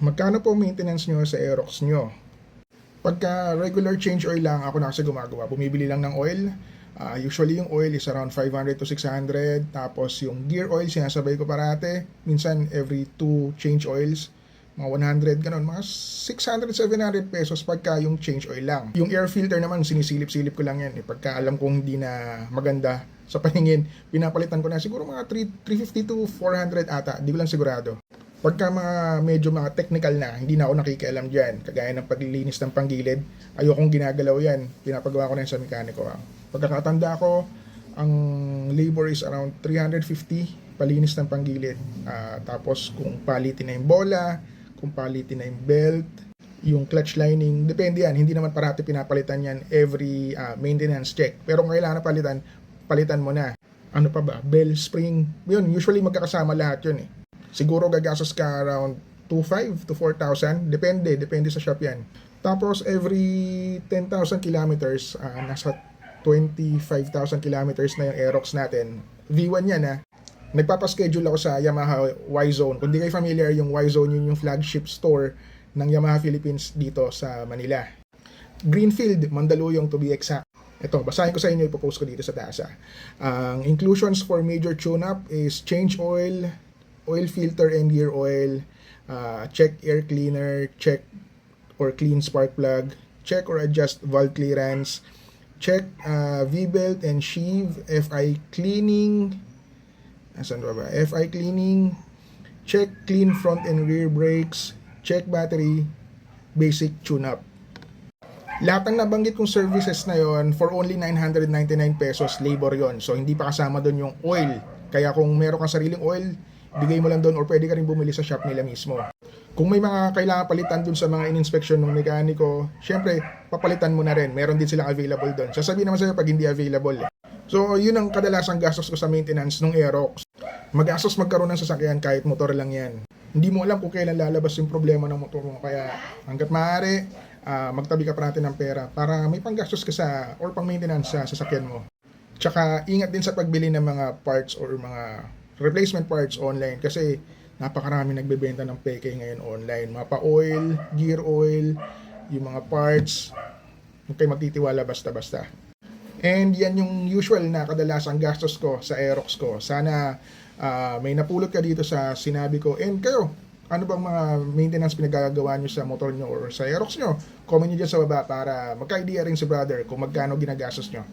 Magkano po maintenance nyo sa Aerox nyo? Pagka regular change oil lang, ako na kasi gumagawa. Bumibili lang ng oil. Ah, usually yung oil is around 500 to 600. Tapos yung gear oil, sinasabay ko parate. Minsan every two change oils, mga 100, ganun. Mga 600, 700 pesos pagka yung change oil lang. Yung air filter naman, sinisilip-silip ko lang yan. Eh. Pagka alam kong hindi na maganda sa paningin, pinapalitan ko na siguro mga 3, 350 to 400 ata. Di ko lang sigurado. Pagka mga medyo mga technical na, hindi na ako nakikialam dyan. Kagaya ng paglilinis ng panggilid, ayokong ginagalaw yan. Pinapagawa ko na yan sa mekaniko. Pagkakatanda ko, ang labor is around 350 palinis ng panggilid. Ah, tapos kung palitin na yung bola, kung palitin na yung belt, yung clutch lining, depende yan. Hindi naman parati pinapalitan yan every ah, maintenance check. Pero kung kailangan palitan, palitan mo na. Ano pa ba? Bell spring. Yun, usually magkakasama lahat yun eh. Siguro gagastos ka around 2,500 to 4,000. Depende, depende sa shop yan. Tapos every 10,000 kilometers, ah, nasa 25,000 kilometers na yung Aerox natin. V1 yan ha. Nagpapaschedule ako sa Yamaha Y-Zone. Kung di kayo familiar, yung Y-Zone yun yung flagship store ng Yamaha Philippines dito sa Manila. Greenfield, Mandaluyong to be exact. Ito, basahin ko sa inyo, ipopost ko dito sa taas. ah. Ang inclusions for major tune-up is change oil, oil filter and gear oil, uh, check air cleaner, check or clean spark plug, check or adjust valve clearance, check uh, V-belt and sheave, FI cleaning, asan ba ba? FI cleaning, check clean front and rear brakes, check battery, basic tune-up. Lahat ng nabanggit kong services na yon for only 999 pesos labor yon. So hindi pa kasama doon yung oil. Kaya kung meron kang sariling oil, bigay mo lang doon or pwede ka rin bumili sa shop nila mismo. Kung may mga kailangan palitan doon sa mga in-inspection ng mekaniko, syempre papalitan mo na rin. Meron din silang available doon. Sasabihin naman sa'yo pag hindi available. So yun ang kadalasang gastos ko sa maintenance ng Aerox. Magastos magkaroon ng sasakyan kahit motor lang yan. Hindi mo alam kung kailan lalabas yung problema ng motor mo. Kaya hanggat maaari, ah, magtabi ka pa natin ng pera para may panggastos ka sa or pang maintenance sa sasakyan mo. Tsaka ingat din sa pagbili ng mga parts or mga replacement parts online kasi napakarami nagbebenta ng peke ngayon online. Mga pa-oil, gear oil, yung mga parts. Huwag kayo magtitiwala basta-basta. And yan yung usual na kadalasang gastos ko sa Aerox ko. Sana ah, may napulot ka dito sa sinabi ko. And kayo, ano bang mga maintenance pinagagawa nyo sa motor nyo or sa Aerox nyo? Comment nyo dyan sa baba para magka-idea rin si brother kung magkano ginagastos nyo.